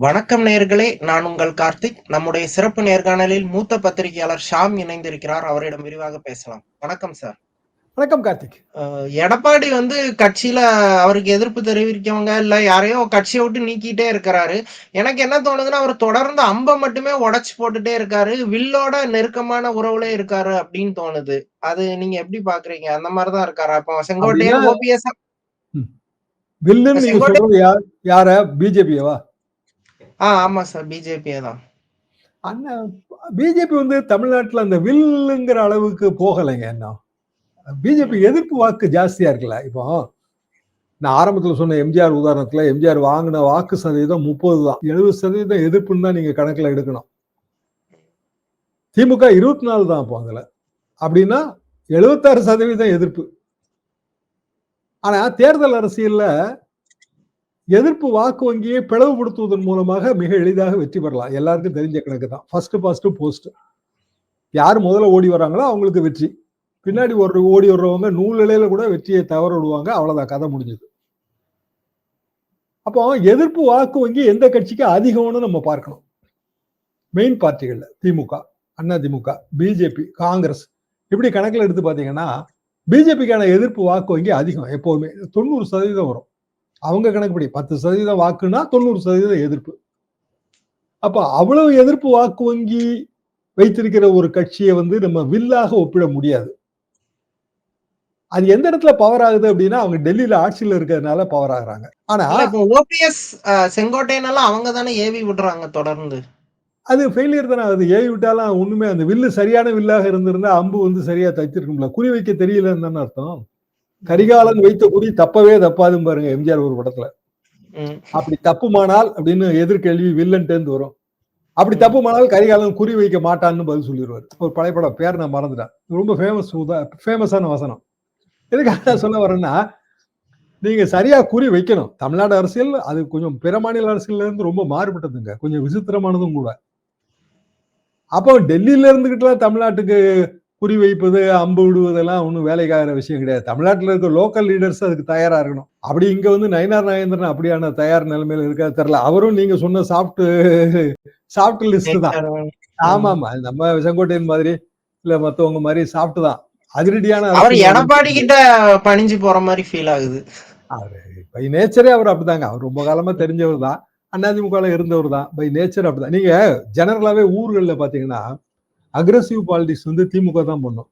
வணக்கம் நேயர்களே நான் உங்கள் கார்த்திக். நம்முடைய சிறப்பு நேர்காணலில் மூத்த பத்திரிகையாளர் ஷாம் இணைந்திருக்கிறார். அவரிடம் விரிவாக பேசலாம். வணக்கம் சார். வணக்கம் கார்த்திக். எடப்பாடி வந்து கட்சியில அவருக்கு எதிர்ப்பு தெரிவிக்கவங்க இல்ல யாரையோ கட்சியை விட்டு நீக்கிட்டே இருக்கிறாரு. எனக்கு என்ன தோணுதுன்னா அவர் தொடர்ந்து அம்ப மட்டுமே உடைச்சு போட்டுட்டே இருக்காரு. வில்லோட நெருக்கமான உறவுல இருக்காரு அப்படின்னு தோணுது. அது நீங்க எப்படி பாக்குறீங்க? அந்த மாதிரிதான் இருக்காரு? அப்போ செங்கோட்டையன் ஓபிஎஸ் வில்லுன்னு யார பிஜேபியவா ஆ ஆமா சார் பிஜேபியே தான். அண்ணா பிஜேபி வந்து தமிழ்நாட்டில் அந்த வில்லுங்கிற அளவுக்கு போகலைங்க என்ன பிஜேபி எதிர்ப்பு வாக்கு ஜாஸ்தியா இருக்குல்ல இப்போ? நான் ஆரம்பத்தில் சொன்ன எம்ஜிஆர் உதாரணத்தில் எம்ஜிஆர் வாங்கின வாக்கு சதவீதம் முப்பது தான். எழுபது சதவீதம் எதிர்ப்புன்னு தான் நீங்கள் கணக்கில் எடுக்கணும். திமுக இருபத்தி நாலு தான் இப்போ அதில். அப்படின்னா எழுபத்தாறு சதவீதம் எதிர்ப்பு. ஆனால் தேர்தல் அரசியலில் எதிர்ப்பு வாக்கு வங்கியை பிளவுபடுத்துவதன் மூலமாக மிக எளிதாக வெற்றி பெறலாம். எல்லாருக்கும் தெரிஞ்ச கணக்கு தான். ஃபர்ஸ்ட் ஃபர்ஸ்ட் போஸ்ட் யார் முதல்ல ஓடி வராங்களோ அவங்களுக்கு வெற்றி. பின்னாடி ஒரு ஓடி வர்றவங்க நூல் கூட வெற்றியை தவற விடுவாங்க அவ்வளவுதான். கதை முடிஞ்சது. அப்போ எதிர்ப்பு வாக்கு வங்கி எந்த கட்சிக்கு அதிகம்னு நம்ம பார்க்கணும். மெயின் பார்ட்டிகள்ல திமுக அண்ணா திமுக பிஜேபி காங்கிரஸ் இப்படி கணக்கில் எடுத்து பார்த்தீங்கன்னா பிஜேபிக்கான எதிர்ப்பு வாக்கு வங்கி அதிகம் எப்போதுமே. தொண்ணூறு சதவீதம் வரும். அவங்க கணக்குப்படி பத்து சதவீதம் வாக்குனா தொண்ணூறு சதவீதம் எதிர்ப்பு. அப்ப அவ்வளவு எதிர்ப்பு வாக்கு வங்கி வைத்திருக்கிற ஒரு கட்சியை வந்து நம்ம வில்லாக ஒப்பிட முடியாது. அது எந்த இடத்துல பவர் ஆகுது அப்படின்னா அவங்க டெல்லியில ஆட்சியில இருக்கிறதுனால பவர் ஆகுறாங்க. ஆனா ஓபிஎஸ் செங்கோட்டையன் எல்லாம் அவங்க தானே ஏவி விடுறாங்க தொடர்ந்து. அது ஃபெயிலியர் தானே அது ஏவி விட்டாலும் ஒண்ணுமே அந்த வில்லு சரியான வில்லாக இருந்திருந்தா அம்பு வந்து சரியா தைச்சிருக்கும்ல குறி வைக்க தெரியலன்னு தானே அர்த்தம். கரிகாலன் வைத்த குறி தப்பவே தப்பாதுன்னு பாருங்க எம்ஜிஆர் ஒரு படத்துல. அப்படி தப்புமானால் அப்படின்னு எதிர்கேள்வி வில்லன்ட்டு வரும். அப்படி தப்புமானால் கரிகாலன் குறி வைக்க மாட்டான்னு பதில் சொல்லிடுவார் ஒரு பழையப்படம் பேர் நான் மறந்துட்டேன். ரொம்ப ஃபேமஸ் ஃபேமஸான வசனம். எதுக்காக சொல்ல வரேன்னா நீங்க சரியா குறி வைக்கணும். தமிழ்நாடு அரசியல் அது கொஞ்சம் பிற மாநில அரசியல்ல இருந்து ரொம்ப மாறுபட்டதுங்க. கொஞ்சம் விசித்திரமானதும் கூட. அப்போ டெல்லியில இருந்துகிட்டுலாம் தமிழ்நாட்டுக்கு குறி வைப்பது அம்பு விடுவதெல்லாம் ஒன்றும் வேலைக்காகிற விஷயம் கிடையாது. தமிழ்நாட்டில் இருக்க லோக்கல் லீடர்ஸ் அதுக்கு தயாரா இருக்கணும். அப்படி இங்க வந்து நயனார் நாகேந்திரன் அப்படியான தயார் நிலைமையில இருக்கா தெரியல. அவரும் நீங்க சொன்ன சாஃப்ட் சாஃப்ட் லிஸ்ட் தான். ஆமா ஆமா நம்ம செங்கோட்டையன் மாதிரி இல்ல மத்தவங்க மாதிரி சாஃப்ட் தான். அதிரடியான அவர் எடப்பாடி கிட்ட பணிஞ்சு போற மாதிரி ஃபீல் ஆகுது. பை நேச்சரே அவர் அப்படிதாங்க. அவர் ரொம்ப காலமா தெரிஞ்சவர் தான். அதிமுக இருந்தவர் தான். பை நேச்சர் அப்படிதான். நீங்க ஜெனரலாவே ஊர்கள்ல பாத்தீங்கன்னா அக்ரஸிவ் பாலிடிக்ஸ் வந்து திமுக தான் பண்ணும்.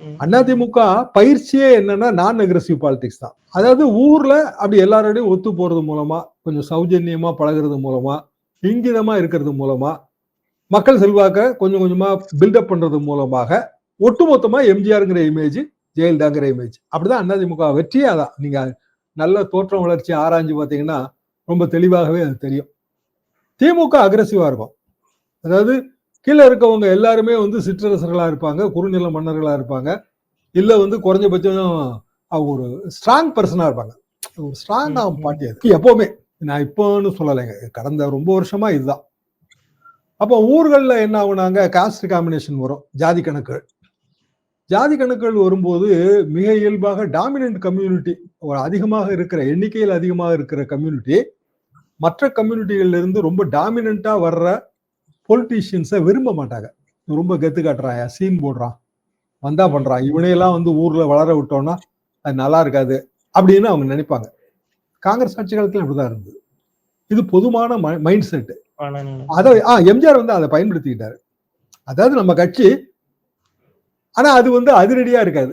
ம். அதிமுக பயிற்சியே என்னன்னா நான் அக்ரஸிவ் பாலிடிக்ஸ் தான். அதாவது ஊர்ல அப்படி எல்லாரோடையும் ஒத்து போறது மூலமா கொஞ்சம் சௌஜன்யமா பழகுறது மூலமா இங்கிதமா இருக்கிறது மூலமா மக்கள் செல்வாக்க கொஞ்சம் கொஞ்சமா பில்டப் பண்றது மூலமாக ஒட்டுமொத்தமா எம்ஜிஆருங்கிற இமேஜ் ஜெயலலிதாங்கிற இமேஜ் அப்படிதான் அதிமுக வெற்றியே அதான். நீங்க நல்ல தோற்றம் வளர்ச்சி ஆராய்ஞ்சு பார்த்தீங்கன்னா ரொம்ப தெளிவாகவே அது தெரியும். திமுக அக்ரஸிவா இருக்கும். அதாவது கீழே இருக்கவங்க எல்லாருமே வந்து சிற்றரசர்களா இருப்பாங்க குறுநில மன்னர்களா இருப்பாங்க. இல்ல வந்து குறைஞ்சபட்சம் அவங்க ஒரு ஸ்ட்ராங் பர்சனா இருப்பாங்க. ஒரு ஸ்ட்ராங் ம், ம். பார்ட்டி அது எப்பவுமே. நான் இப்போன்னு சொல்லலைங்க. கடந்த ரொம்ப வருஷமா இதுதான். அப்போ ஊர்கள்ல என்ன ஆகுனாங்க? காஸ்ட் காம்பினேஷன் வரும். ஜாதி கணக்குகள். ஜாதி கணக்குகள் வரும்போது மிக இயல்பாக டாமினன்ட் கம்யூனிட்டி ஒரு அதிகமாக இருக்கிற எண்ணிக்கையில் அதிகமாக இருக்கிற கம்யூனிட்டி மற்ற கம்யூனிட்டிகள்ல இருந்து ரொம்ப டாமினண்டா வர்ற பொலிட்டீஷியன்ஸை விரும்ப மாட்டாங்க. ரொம்ப கெத்து காட்டுறான் சீன் போடுறான் வந்தா பண்றான் இவனையெல்லாம் வந்து ஊர்ல வளர விட்டோம்னா அது நல்லா இருக்காது அப்படின்னு அவங்க நினைப்பாங்க. காங்கிரஸ் ஆட்சி காலத்துல இப்படிதான் இருந்தது. இது பொதுவான மைண்ட் செட் அதை ஆ எம்ஜிஆர் வந்து அதை பயன்படுத்திக்கிட்டாரு. அதாவது நம்ம கட்சி ஆனா அது வந்து அதிரடியா இருக்காது.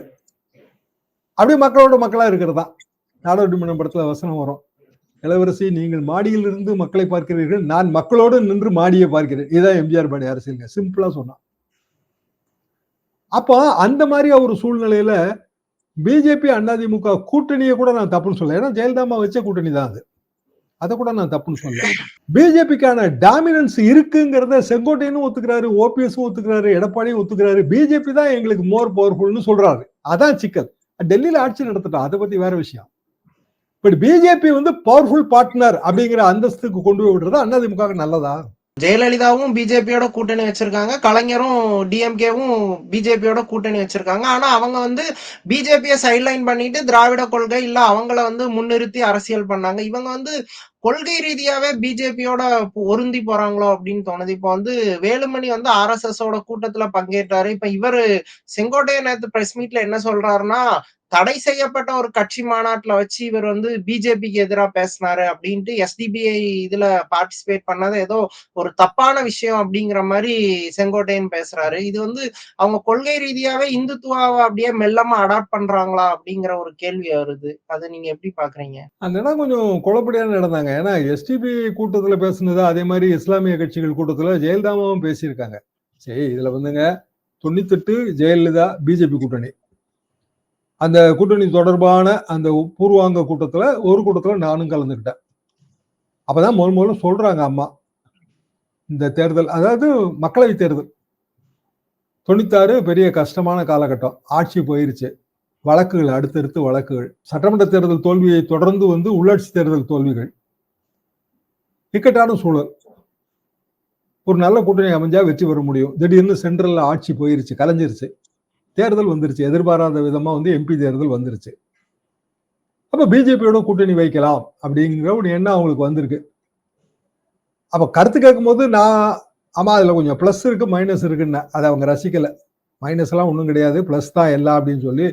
அப்படியே மக்களோட மக்களா இருக்கிறது? நாடோடி மன்றம் படத்துல வசனம் வரும். இளவரசி நீங்கள் மாடியில் இருந்து மக்களை பார்க்கிறீர்கள். நான் மக்களோடு நின்று மாடியை பார்க்கிறேன். இதுதான் எம்ஜிஆர் பாடி அரசியலுங்க. சிம்பிளா சொன்னான். அப்போ அந்த மாதிரி ஒரு சூழ்நிலையில பிஜேபி அதிமுக கூட்டணியை கூட நான் தப்புன்னு சொல்ல ஏன்னா ஜெயலலிதாமா வச்ச கூட்டணி தான் அது. அதை கூட நான் தப்புன்னு சொல்ல பிஜேபிக்கான டாமினன்ஸ் இருக்குங்கிறத செங்கோட்டையனும் ஒத்துக்கிறாரு ஓபிஎஸும் ஒத்துக்கிறாரு எடப்பாடியும் ஒத்துக்கிறாரு. பிஜேபி தான் எங்களுக்கு மோர் பவர்ஃபுல்னு சொல்றாரு. அதான் சிக்கல். டெல்லியில ஆட்சி நடத்தட்டும். அதை பத்தி வேற விஷயம். பட் பிஜேபி வந்து பவர்ஃபுல் பார்ட்னர் அப்படிங்கிற அந்தஸ்துக்கு கொண்டு போய் விடுறது அதிமுக நல்லதா? ஜெயலலிதாவும் பிஜேபியோட கூட்டணி வச்சிருக்காங்க. கலைஞரும் டிஎம்கேவும் பிஜேபியோட கூட்டணி வச்சிருக்காங்க. ஆனா அவங்க வந்து பிஜேபியை சைட்லைன் பண்ணிட்டு திராவிட கொள்கை இல்ல அவங்கள வந்து முன்னிறுத்தி அரசியல் பண்ணாங்க. இவங்க வந்து கொள்கை ரீதியாவே பிஜேபியோட ஒருந்தி போறாங்களோ அப்படின்னு தோணுது. இப்போ வந்து வேலுமணி வந்து ஆர்எஸ்எஸ் ஓட கூட்டத்துல பங்கேற்றாரு. இப்ப இவரு செங்கோட்டையன் நேத்து பிரஸ் மீட்ல என்ன சொல்றாருன்னா தடை செய்யப்பட்ட ஒரு கட்சி மாநாட்டுல வச்சு இவர் வந்து பிஜேபிக்கு எதிராக பேசினாரு அப்படின்ட்டு எஸ்டிபிஐ இதுல பார்ட்டிசிபேட் பண்ணது ஏதோ ஒரு தப்பான விஷயம் அப்படிங்கிற மாதிரி செங்கோட்டையன் பேசுறாரு. இது வந்து அவங்க கொள்கை ரீதியாவே இந்துத்துவாவை அப்படியே மெல்லமா அடாப்ட் பண்றாங்களா அப்படிங்கிற ஒரு கேள்வி வருது. அதை நீங்க எப்படி பாக்குறீங்க? அந்த இடம் கொஞ்சம் குழப்படியான நடந்தாங்க ஏன்னா எஸ்டிபி கூட்டத்துல பேசுனது அதே மாதிரி இஸ்லாமிய கட்சிகள் கூட்டத்துல ஜெயலலிதாவும் பேசியிருக்காங்க. சரி இதுல வந்துங்க தொண்ணூத்தெட்டு ஜெயலலிதா பிஜேபி கூட்டணி. அந்த கூட்டணி தொடர்பான அந்த பூர்வாங்க கூட்டத்தில் ஒரு கூட்டத்தில் நானும் கலந்துக்கிட்டேன். அப்போதான் முதல் முதல்ல சொல்கிறாங்க அம்மா. இந்த தேர்தல் அதாவது மக்களவை தேர்தல். தொண்ணூத்தாறு பெரிய கஷ்டமான காலகட்டம். ஆட்சி போயிருச்சு. வழக்குகள் அடுத்தடுத்து வழக்குகள். சட்டமன்ற தேர்தல் தோல்வியை தொடர்ந்து வந்து உள்ளாட்சி தேர்தல் தோல்விகள். இக்கட்டான சூழல். ஒரு நல்ல கூட்டணி அமைஞ்சா வெற்றி பெற முடியும். திடீர்னு சென்ட்ரல்ல ஆட்சி போயிருச்சு கலைஞ்சிருச்சு. தேர்தல் வந்துருச்சு. எதிர்பாராத விதமாக வந்து எம்பி தேர்தல் வந்துருச்சு. அப்போ பிஜேபியோட கூட்டணி வைக்கலாம் அப்படிங்கிற ஒரு எண்ணம் அவங்களுக்கு வந்திருக்கு. அப்போ கருத்து கேட்கும்போது நான் ஆமாம் அதில் கொஞ்சம் ப்ளஸ் இருக்குது மைனஸ் இருக்குன்னு அதை அவங்க ரசிக்கலை. மைனஸ்லாம் ஒன்றும் கிடையாது. ப்ளஸ் தான் எல்லாம் அப்படின்னு சொல்லி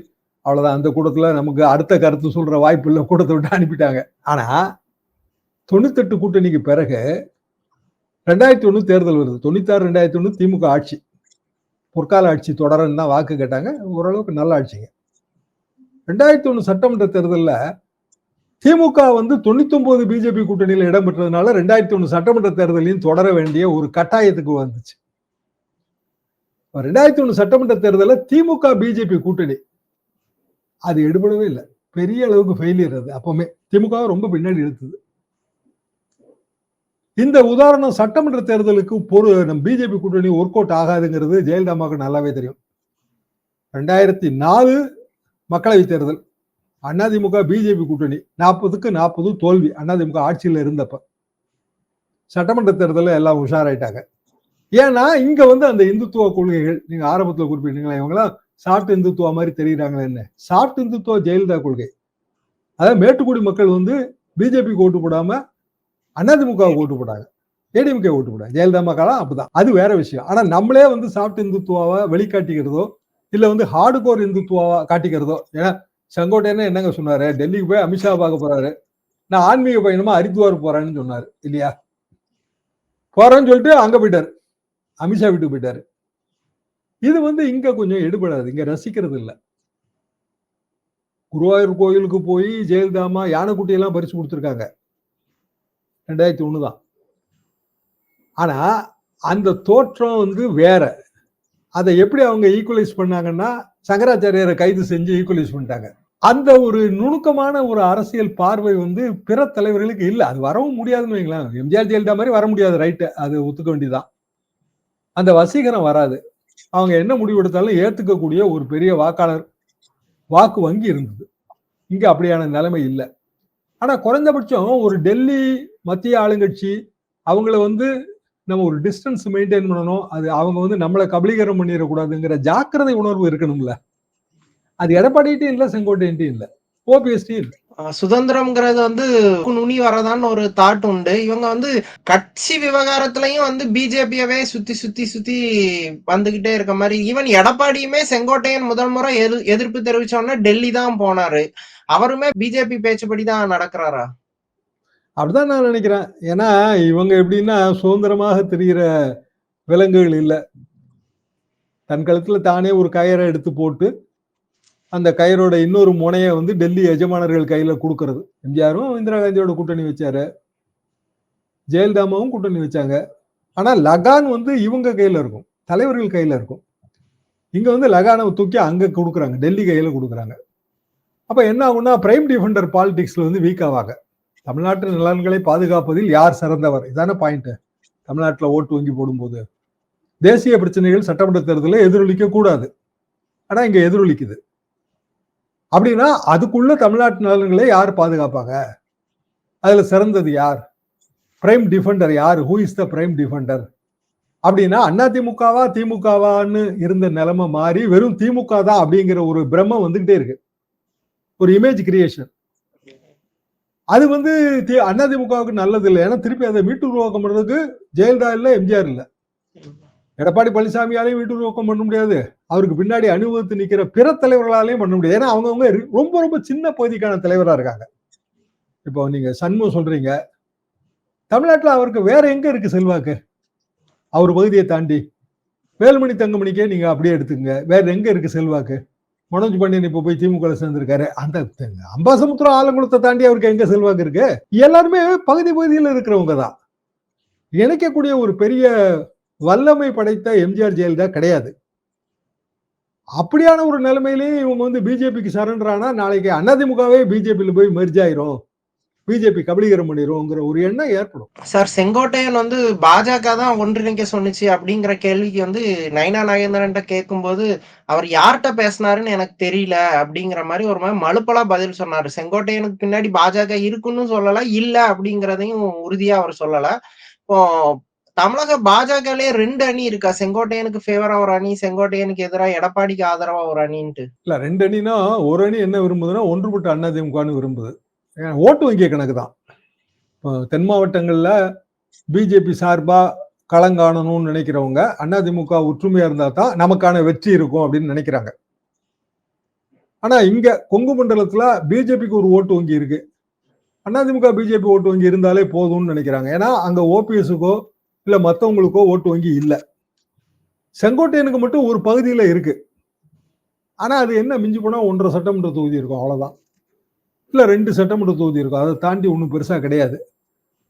அவ்வளோதான் அந்த கூட்டத்தில் நமக்கு அடுத்த கருத்து சொல்கிற வாய்ப்பு இல்லை. கூட்டத்தை விட்டு அனுப்பிட்டாங்க. ஆனால் தொண்ணூத்தெட்டு கூட்டணிக்கு பிறகு ரெண்டாயிரத்தி ஒன்று தேர்தல் வருது. தொண்ணூத்தாறு ரெண்டாயிரத்தி ஒன்று திமுக ஆட்சி. பொற்கால ஆட்சி தொடரன்னு தான் வாக்கு கேட்டாங்க. ஓரளவுக்கு நல்ல ஆட்சிங்க. ரெண்டாயிரத்தி ஒன்று சட்டமன்ற தேர்தலில் திமுக வந்து தொண்ணூத்தொன்பது பிஜேபி கூட்டணியில் இடம் பெற்றதுனால ரெண்டாயிரத்தி ஒன்று சட்டமன்ற தேர்தலையும் தொடர வேண்டிய ஒரு கட்டாயத்துக்கு வந்துச்சு. ரெண்டாயிரத்தி ஒன்று சட்டமன்ற தேர்தலில் திமுக பிஜேபி கூட்டணி. அது எடுபடவே இல்லை. பெரிய அளவுக்கு ஃபெயிலியர் அது. அப்பவுமே திமுக ரொம்ப பின்னாடி எடுத்தது இந்த உதாரணம் சட்டமன்ற தேர்தலுக்கு பொறு நம்ம பிஜேபி கூட்டணி ஒர்க் அவுட் ஆகாதுங்கிறது ஜெயலலிதாமாவுக்கு நல்லாவே தெரியும். ரெண்டாயிரத்தி நாலு மக்களவை தேர்தல் அதிமுக பிஜேபி கூட்டணி. நாற்பதுக்கு நாற்பது தோல்வி. அதிமுக ஆட்சியில் இருந்தப்ப. சட்டமன்ற தேர்தலில் எல்லாம் உஷாராயிட்டாங்க. ஏன்னா இங்க வந்து அந்த இந்துத்துவ கொள்கைகள் நீங்க ஆரம்பத்தில் குறிப்பிட்டீங்களா இவங்களாம் சாஃப்ட் இந்துத்துவா மாதிரி தெரியுறாங்களே என்ன? சாஃப்ட் இந்துத்துவ ஜெயலலிதா கொள்கை. அதாவது மேட்டுக்குடி மக்கள் வந்து பிஜேபிக்கு ஓட்டு போடாம அதிமுக ஓட்டு போட்டாங்க. ஏடிஎம்கே ஓட்டு போட்டாங்க. ஜெயலலிதா மக்களாம் அப்படிதான் அது வேற விஷயம். ஆனா நம்மளே வந்து சாஃப்ட் இந்துத்துவாவை வெளிக்காட்டிக்கிறதோ இல்ல வந்து ஹார்டு கோர் இந்துத்துவாவா காட்டிக்கிறதோ ஏன்னா செங்கோட்டையன்னு என்னங்க சொன்னாரு? டெல்லிக்கு போய் அமித்ஷா பார்க்க போறாரு. நான் ஆன்மீக பயணமா ஹரித்வார் போறேன்னு சொன்னாரு. இல்லையா? போறேன்னு சொல்லிட்டு அங்க போயிட்டாரு. அமித்ஷா வீட்டுக்கு போயிட்டாரு. இது வந்து இங்க கொஞ்சம் எடுபடாது. இங்க ரசிக்கிறது இல்லை. குருவாயூர் கோயிலுக்கு போய் ஜெயலலிதாமா யானைக்குட்டியெல்லாம் பறிச்சு பரிசு கொடுத்துருக்காங்க. ரெண்டாயிரத்தி ஒன்று தான். ஆனால் அந்த தோற்றம் வந்து வேற. அதை எப்படி அவங்க ஈக்குவலைஸ் பண்ணாங்கன்னா சங்கராச்சாரியரை கைது செஞ்சு ஈக்குவலைஸ் பண்ணிட்டாங்க. அந்த ஒரு நுணுக்கமான ஒரு அரசியல் பார்வை வந்து பிற தலைவர்களுக்கு இல்லை. அது வரவும் முடியாதுன்னு வைங்களேன். எம்ஜிஆர் ஜெயலலிதா மாதிரி வர முடியாது ரைட்டு அது ஒத்துக்க வேண்டியதுதான். அந்த வசீகரம் வராது. அவங்க என்ன முடிவு எடுத்தாலும் ஏற்றுக்கக்கூடிய ஒரு பெரிய வாக்காளர் வாக்கு வங்கி இருந்தது. இங்கே அப்படியான நிலைமை இல்லை. ஆனா குறைந்தபட்சம் ஒரு டெல்லி மத்திய ஆளுங்கட்சி அவங்கள வந்து நம்ம ஒரு டிஸ்டன்ஸ் மெயின்டைன் பண்ணணும். அது அவங்க வந்து நம்மளை கபலீகரம் பண்ணிடக்கூடாதுங்கிற ஜாக்கிரதை உணர்வு இருக்கணும்ல. அது எடப்பாடிட்டும் இல்லை செங்கோட்டையிட்டையும் இல்லை. ஓபிஎஸ்டியும் இல்லை. சுதந்திரம்ங்கிறது வந்து நுனி வரதான்னு ஒரு தாட் உண்டு. இவங்க வந்து கட்சி விவகாரத்திலையும் வந்து பிஜேபியவே சுத்தி சுத்தி சுத்தி வந்துகிட்டே இருக்க மாதிரி. ஈவன் எடப்பாடியுமே செங்கோட்டையன் முதல் முறை எது எதிர்ப்பு தெரிவிச்சோன்னா டெல்லி தான் போனாரு. அவருமே பிஜேபி பேச்சுப்படி தான் நடக்கிறாரா? அப்படிதான் நான் நினைக்கிறேன். ஏன்னா இவங்க எப்படின்னா சுதந்திரமாக தெரிகிற விலங்குகள் இல்லை. தன் கழுத்துல தானே ஒரு கயிறை எடுத்து போட்டு அந்த கயிறோட இன்னொரு முனையை வந்து டெல்லி எஜமானர்கள் கையில கொடுக்கறது. எம்ஜிஆரும் இந்திரா காந்தியோட கூட்டணி வச்சாரு. ஜெயலலிதாமாவும் கூட்டணி வச்சாங்க. ஆனா லகான் வந்து இவங்க கையில இருக்கும். தலைவர்கள் கையில இருக்கும். இங்க வந்து லகானை தூக்கி அங்க கொடுக்குறாங்க. டெல்லி கையில கொடுக்குறாங்க. அப்ப என்ன ஆகும்னா பிரைம் டிஃபெண்டர் பாலிடிக்ஸ்ல வந்து வீக் ஆவாங்க. தமிழ்நாட்டு நலன்களை பாதுகாப்பதில் யார் சிறந்தவர்? இதான பாயிண்ட் தமிழ்நாட்டில் ஓட்டு வங்கி போடும்போது. தேசிய பிரச்சனைகள் சட்டமன்ற தேர்தலில் எதிரொலிக்க கூடாது ஆனா இங்க எதிரொலிக்குது. அப்படின்னா அதுக்குள்ள தமிழ்நாட்டு நலன்களை யார் பாதுகாப்பாங்க? அதுல சிறந்தது யார்? பிரைம் டிஃபெண்டர் யார்? Who is the prime defender அப்படின்னா அதிமுகவா திமுகவான்னு இருந்த நிலைமை மாறி வெறும் திமுக தான் அப்படிங்கிற ஒரு பிரம்மம் வந்துகிட்டே இருக்கு. ஒரு இமேஜ் கிரியேஷன் அது வந்து தி- அதிமுகவுக்கு நல்லது இல்லை. ஏன்னா திருப்பி அதை மீட்டு உருவாக்கம் பண்றதுக்கு ஜெயலலிதா இல்லை எம்ஜிஆர் இல்லை. எடப்பாடி பழனிசாமியாலையும் வீட்டு நோக்கம் பண்ண முடியாது. அவருக்கு பின்னாடி அனுபவத்து நிற்கிற பிற தலைவர்களாலையும் பண்ண முடியாது. ஏன்னா அவங்கவுங்க ரொம்ப ரொம்ப சின்ன பகுதிக்கான தலைவராக இருக்காங்க. இப்போ நீங்க சண்முகம் சொல்றீங்க. தமிழ்நாட்டில் அவருக்கு வேற எங்க இருக்கு செல்வாக்கு? அவர் பகுதியை தாண்டி. வேலுமணி தங்கமணிக்கே நீங்க அப்படியே எடுத்துக்கங்க. வேற எங்க இருக்கு செல்வாக்கு? மனோஜ் பாண்டியன் இப்ப போய் திமுக சேர்ந்திருக்காரு. அந்த அம்பாசமுத்திரம் ஆலங்குளத்தை தாண்டி அவருக்கு எங்க செல்வாக்கு இருக்கு? எல்லாருமே பகுதி பகுதியில் இருக்கிறவங்க தான். இணைக்கக்கூடிய ஒரு பெரிய வல்லமை படைத்த எம்ஜிஆர் ஜெயலலிதா கிடையாது. அப்படியான ஒரு நிலைமையிலேயே இவங்க வந்து பிஜேபிக்கு சரண்டரானா நாளைக்கு அதிமுகவே பிஜேபியில் போய் மெர்ஜ் ஆயிரும். பிஜேபி கபலீகரம் பண்ணிடுவோங்கிற ஒரு எண்ணம் ஏற்படும். சார் செங்கோட்டையன் வந்து பாஜக தான் ஒன்றிணைக்க சொன்னுச்சு அப்படிங்கிற கேள்விக்கு வந்து நயனா நாகேந்திரன் கேட்கும்போது அவர் யார்கிட்ட பேசினாருன்னு எனக்கு தெரியல அப்படிங்கிற மாதிரி ஒரு மாதிரி மலுப்பலா பதில் சொன்னாரு. செங்கோட்டையனுக்கு பின்னாடி பாஜக இருக்குன்னு சொல்லல இல்ல அப்படிங்கிறதையும் உறுதியா அவர் சொல்லல. இப்போ தமிழக பாஜகலயே ரெண்டு அணி இருக்கா? செங்கோட்டையனுக்கு ஃபேவரா ஒரு அணி செங்கோட்டையனுக்கு எதிராக எடப்பாடிக்கு ஆதரவா ஒரு அணின்ட்டு. இல்ல ரெண்டு அணினா ஒரு அணி என்ன விரும்புதுன்னா ஒன்றுபட்ட அதிமுகன்னு விரும்புது. ஏன்னா, ஓட்டு வங்கிய கணக்கு தான் தென் மாவட்டங்கள்ல பிஜேபி சார்பா களங்காணணும்னு நினைக்கிறவங்க அண்ணா திமுக ஒற்றுமையா இருந்தா தான் நமக்கான வெற்றி இருக்கும் அப்படின்னு நினைக்கிறாங்க. ஆனா இங்க கொங்கு மண்டலத்துல பிஜேபிக்கு ஒரு ஓட்டு வங்கி இருக்கு. அதிமுக பிஜேபி ஓட்டு வங்கி இருந்தாலே போதும்னு நினைக்கிறாங்க. ஏன்னா அங்க ஓபிஎஸ்க்கோ இல்ல மத்தவங்களுக்கோ ஓட்டு வங்கி இல்ல. செங்கோட்டையனுக்கு மட்டும் ஒரு பகுதியில இருக்கு. ஆனா அது என்ன மிஞ்சி போனா ஒன்றரை சட்டமன்ற தொகுதி இருக்கும் அவ்வளவுதான். இல்ல ரெண்டு சட்டமன்ற தொகுதி இருக்கும் அதை தாண்டி ஒன்றும் பெருசா கிடையாது.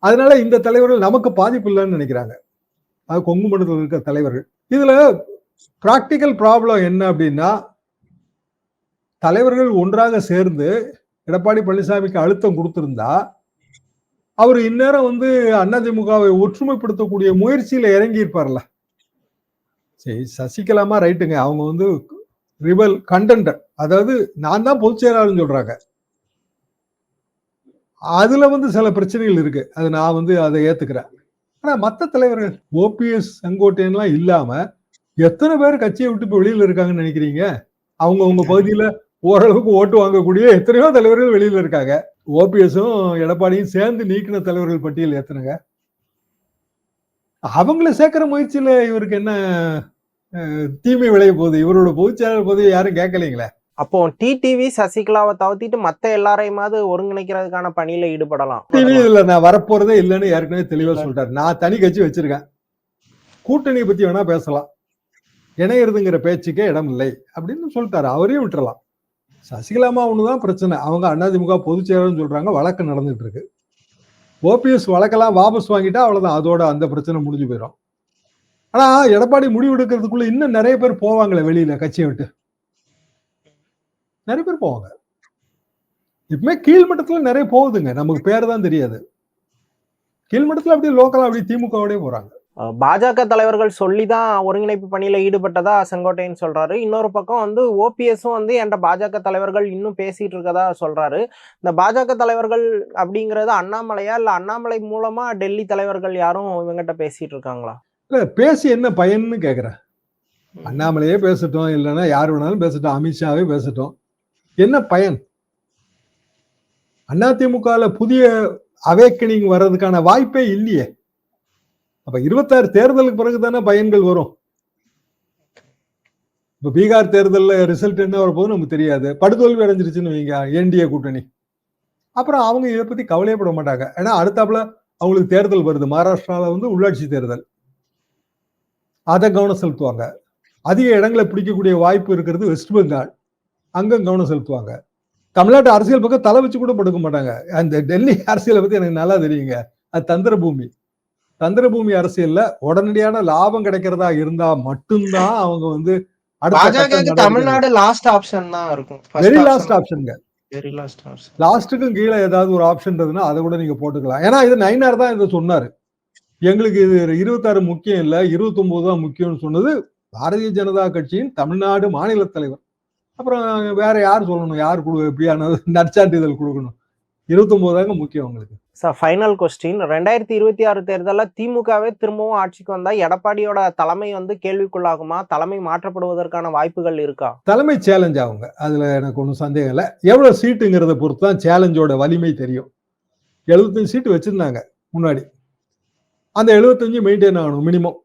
அதனால இந்த தலைவர்கள் நமக்கு பாதிப்பு இல்லைன்னு நினைக்கிறாங்க. அது கொங்கு மண்டலத்தில் இருக்கிற தலைவர்கள். இதுல பிராக்டிக்கல் ப்ராப்ளம் என்ன அப்படின்னா தலைவர்கள் ஒன்றாக சேர்ந்து எடப்பாடி பழனிசாமிக்கு அழுத்தம் கொடுத்திருந்தா அவர் இந்நேரம் வந்து அதிமுகவை ஒற்றுமைப்படுத்தக்கூடிய முயற்சியில இறங்கி இருப்பார்ல சரி சசிகலாமா ரைட்டுங்க. அவங்க வந்து ரிவல் கண்டென்டர். அதாவது நான் தான் பொதுச் செயலாளர்னு சொல்றாங்க. அதுல வந்து சில பிரச்சனைகள் இருக்கு. அது நான் வந்து அதை ஏத்துக்கிறேன். ஆனா மத்த தலைவர்கள் ஓபிஎஸ் செங்கோட்டையன்லாம் இல்லாம எத்தனை பேர் கட்சியை விட்டு இப்ப வெளியில இருக்காங்கன்னு நினைக்கிறீங்க? அவங்க உங்க பகுதியில ஓரளவுக்கு ஓட்டு வாங்கக்கூடிய எத்தனையோ தலைவர்கள் வெளியில இருக்காங்க. ஓபிஎஸும் எடப்பாடியும் சேர்ந்து நீக்கின தலைவர்கள் பட்டியல் எத்தனைங்க அவங்கள சேர்க்கிற முயற்சியில இவருக்கு என்ன தீமை விளைய போகுது? இவரோட பொதுச் செயலாளர் பதவி யாரும் கேட்கலீங்களே? அப்போ டிடிவி சசிகலாவை தவிர்த்திட்டு மத்த எல்லாரையுமாவது ஒருங்கிணைக்கிறதுக்கான பணியில ஈடுபடலாம். டிவி இதுல நான் வரப்போறதே இல்லைன்னு ஏற்கனவே தெளிவா சொல்லிட்டாரு. நான் தனி கட்சி வச்சிருக்கேன். கூட்டணியை பத்தி வேணா பேசலாம். இணையறதுங்கிற பேச்சுக்கே இடம் இல்லை அப்படின்னு சொல்லிட்டாரு. அவரையும் விட்டுறலாம். சசிகலாமா ஒண்ணுதான் பிரச்சனை. அவங்க அதிமுக பொதுச் செயலர்னு சொல்றாங்க வழக்கு நடந்துட்டு இருக்கு. ஓபிஎஸ் வழக்கெல்லாம் வாபஸ் வாங்கிட்டா அவ்வளவுதான். அதோட அந்த பிரச்சனை முடிஞ்சு போயிடும் ஆனா எடப்பாடி முடிவு எடுக்கிறதுக்குள்ள இன்னும் நிறைய பேர் போவாங்களே வெளியில கட்சியை விட்டு. நிறைய பேர் போவாங்க. இப்பவுமே கீழ்மட்டத்துல நிறைய போகுதுங்க. நமக்கு பேர் தான் தெரியாது. கீழ்மட்டத்துல அப்படியே லோக்கலாக அப்படியே திமுகவோடய போறாங்க. பாஜக தலைவர்கள் சொல்லிதான் ஒருங்கிணைப்பு பணியில ஈடுபட்டதா செங்கோட்டையன் சொல்றாரு. இன்னொரு பக்கம் வந்து ஓபிஎஸும் வந்து என்ற பாஜக தலைவர்கள் இன்னும் பேசிட்டு இருக்கதா சொல்றாரு. இந்த பாஜக தலைவர்கள் அப்படிங்கறது அண்ணாமலையா இல்ல அண்ணாமலை மூலமா டெல்லி தலைவர்கள் யாரும் இவங்கிட்ட பேசிட்டு இருக்காங்களா? இல்ல பேசி என்ன பயன்னு கேக்குறேன். அண்ணாமலையே பேசட்டும் இல்லைன்னா யார் வேணாலும் பேசட்டும் அமித்ஷாவே பேசட்டும். என்ன பயன்? அதிமுகல புதிய அவேக்கனிங் வர்றதுக்கான வாய்ப்பே இல்லையே. அப்ப இருபத்தாறு தேர்தலுக்கு பிறகு தானே பயன்கள் வரும். இப்ப பீகார் தேர்தலில் ரிசல்ட் என்ன வரப்போகுது நமக்கு தெரியாது. படுதோல்வி அடைஞ்சிருச்சுன்னு வைங்க என்டிஏ கூட்டணி. அப்புறம் அவங்க இதை பத்தி கவலையப்பட மாட்டாங்க. ஏன்னா அடுத்தாப்புல அவங்களுக்கு தேர்தல் வருது. மகாராஷ்டிராவில் வந்து உள்ளாட்சி தேர்தல். அதை கவனம் செலுத்துவாங்க. அதிக இடங்களை பிடிக்கக்கூடிய வாய்ப்பு இருக்கிறது வெஸ்ட் பெங்கால் அங்க கவனம் செலுத்துவாங்க. தமிழ்நாட்டு அரசியல் பக்கம் தலை வச்சு கூட படுக்க மாட்டாங்க. அந்த டெல்லி அரசியலை பத்தி எனக்கு நல்லா தெரியுங்க. அது தந்திர பூமி தந்திர பூமி அரசியல்ல உடனடியான லாபம் கிடைக்கிறதா இருந்தா மட்டும்தான் அவங்க வந்து தமிழ்நாடு லாஸ்ட் ஆப்ஷன் தான் இருக்கும். வெரி லாஸ்ட் ஆப்ஷனுங்க லாஸ்ட்டுக்கும் கீழே ஏதாவது ஒரு ஆப்ஷன் இருந்ததுன்னா அதை கூட நீங்க போட்டுக்கலாம். ஏன்னா இது நைனார் தான் இதை சொன்னாரு. எங்களுக்கு இது இருபத்தாறு முக்கியம் இல்ல இருபத்தி தான் முக்கியம்னு சொன்னது பாரதிய ஜனதா கட்சியின் தமிழ்நாடு மாநில தலைவர். அப்புறம் வேற யார் சொல்லணும்? யார் கொடு எப்படியான நற்சான்றிதழ் கொடுக்கணும். இருபத்தி தாங்க முக்கியம் உங்களுக்கு. சார் ஃபைனல் கொஸ்டின் ரெண்டாயிரத்தி இருபத்தி ஆறு தேர்தலில் திமுகவே திரும்பவும் ஆட்சிக்கு வந்தால் எடப்பாடியோட தலைமை வந்து கேள்விக்குள்ளாகுமா? தலைமை மாற்றப்படுவதற்கான வாய்ப்புகள் இருக்கா? தலைமை சேலஞ்ச் ஆகுங்க. அதில் எனக்கு ஒன்றும் சந்தேகம் இல்லை. எவ்வளோ சீட்டுங்கிறத பொறுத்து தான் சேலஞ்சோட வலிமை தெரியும். எழுபத்தஞ்சு சீட்டு வச்சுருந்தாங்க முன்னாடி. அந்த எழுபத்தஞ்சு மெயின்டைன் ஆகணும் மினிமம்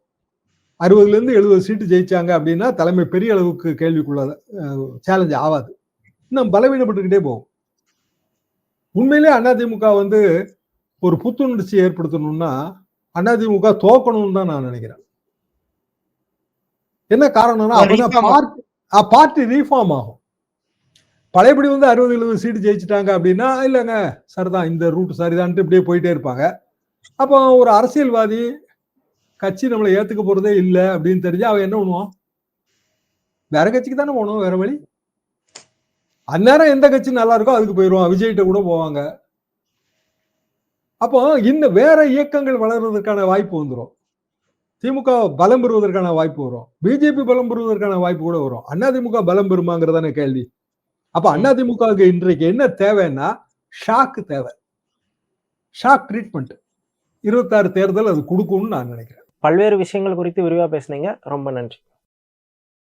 அறுபதுலேருந்து எழுபது சீட்டு ஜெயிச்சாங்க அப்படின்னா தலைமை பெரிய அளவுக்கு கேள்விக்குள்ள சேலஞ்ச் ஆகாது. இன்னும் பலவீனப்பட்டுக்கிட்டே போகும். உண்மையிலே அதிமுக வந்து ஒரு புத்துணர்ச்சி ஏற்படுத்தணும்னா அதிமுக தோக்கணும்னு தான் நான் நினைக்கிறேன். என்ன காரணம்னா அப்பதான் பார்ட்டி ரீஃபார்ம் ஆகும். பழையபடி வந்து அறுபது எழுபது சீட்டு ஜெயிச்சிட்டாங்க அப்படின்னா இல்லைங்க சரிதான் இந்த ரூட் சரிதான்ட்டு இப்படியே போயிட்டே இருப்பாங்க. அப்போ ஒரு அரசியல்வாதி கட்சி நம்மளை ஏத்துக்க போறதே இல்லை அப்படின்னு தெரிஞ்சா அவன் என்ன பண்ணுவான்? வேற கட்சிக்கு தானே போகணும் வேற வழி. அந்நேரம் எந்த கட்சி நல்லா இருக்கோ அதுக்கு போயிடுவான். விஜய்கிட்ட கூட போவாங்க. அப்போ இன்னும் வேற இயக்கங்கள் வளர்றதுக்கான வாய்ப்பு வந்துடும் திமுக பலம் பெறுவதற்கான வாய்ப்பு வரும். பிஜேபி பலம் பெறுவதற்கான வாய்ப்பு கூட வரும். அதிமுக பலம் பெறுமாங்கிறதான கேள்வி. அப்ப அதிமுகவுக்கு இன்றைக்கு என்ன தேவைன்னா ஷாக்கு தேவை. ஷாக் ட்ரீட்மெண்ட் இருபத்தாறு தேர்தல் அது கொடுக்கும்னு நான் நினைக்கிறேன். பல்வேறு விஷயங்கள் குறித்து விரிவா பேசுனீங்க. ரொம்ப நன்றி.